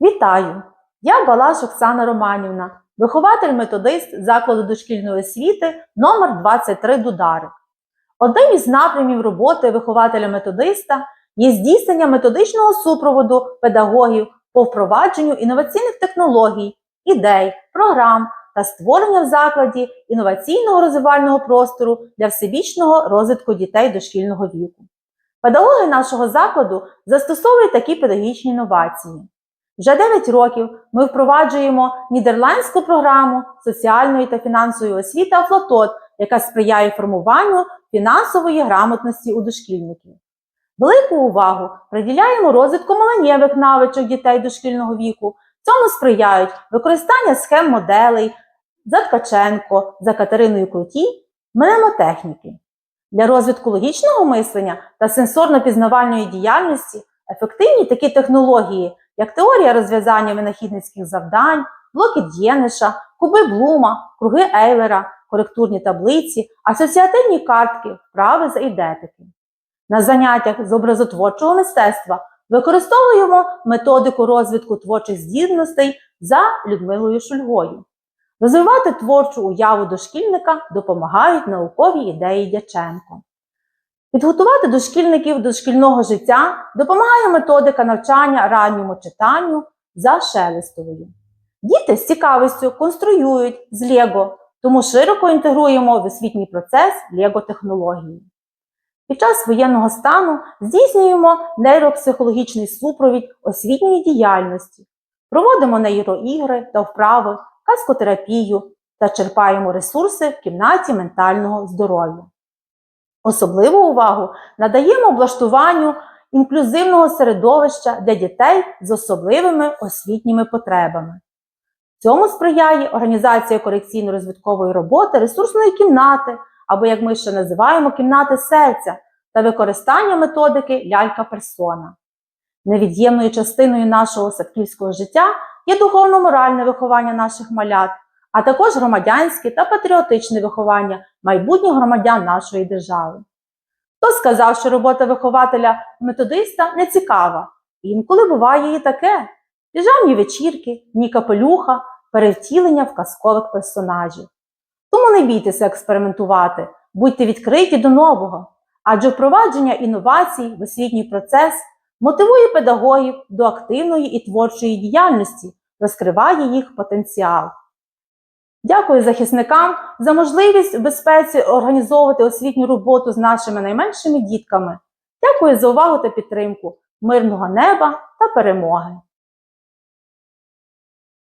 Вітаю! Я Балаш Оксана Романівна, вихователь-методист закладу дошкільної освіти номер 23 Дударик. Одним із напрямів роботи вихователя-методиста є здійснення методичного супроводу педагогів по впровадженню інноваційних технологій, ідей, програм та створення в закладі інноваційного розвивального простору для всебічного розвитку дітей дошкільного віку. Педагоги нашого закладу застосовують такі педагогічні інновації. Вже 9 років ми впроваджуємо нідерландську програму соціальної та фінансової освіти Афлотот, яка сприяє формуванню фінансової грамотності у дошкільників. Велику увагу приділяємо розвитку маленєвих навичок дітей дошкільного віку. Цьому сприяють використання схем моделей за Ткаченко, за Катериною Круті, мнемотехніки. Для розвитку логічного мислення та сенсорно-пізнавальної діяльності ефективні такі технології, як теорія розв'язання винахідницьких завдань, блоки Дєниша, куби Блума, круги Ейлера, коректурні таблиці, асоціативні картки, вправи з ідетики. На заняттях з образотворчого мистецтва використовуємо методику розвитку творчих здібностей за Людмилою Шульгою. Розвивати творчу уяву дошкільника допомагають наукові ідеї Дяченко. Підготувати дошкільників до шкільного життя допомагає методика навчання ранньому читанню за Шелестовою. Діти з цікавістю конструюють з Лего, тому широко інтегруємо в освітній процес Лего-технології. Під час воєнного стану здійснюємо нейропсихологічний супровід освітньої діяльності, проводимо нейроігри та вправи, каскотерапію та черпаємо ресурси в кімнаті ментального здоров'я. Особливу увагу надаємо облаштуванню інклюзивного середовища для дітей з особливими освітніми потребами. Цьому сприяє організація корекційно-розвиткової роботи ресурсної кімнати, або, як ми ще називаємо, кімнати серця та використання методики лялька-персона. Невід'ємною частиною нашого садківського життя є духовно-моральне виховання наших малят, а також громадянське та патріотичне виховання майбутніх громадян нашої держави. Хто сказав, що робота вихователя-методиста не цікава? Інколи буває і таке: піжамні вечірки, ні капелюха, перевтілення в казкових персонажів. Тому не бійтеся експериментувати, будьте відкриті до нового, адже впровадження інновацій в освітній процес мотивує педагогів до активної і творчої діяльності, розкриває їх потенціал. Дякую захисникам за можливість в безпеці організовувати освітню роботу з нашими найменшими дітками. Дякую за увагу та підтримку, мирного неба та перемоги!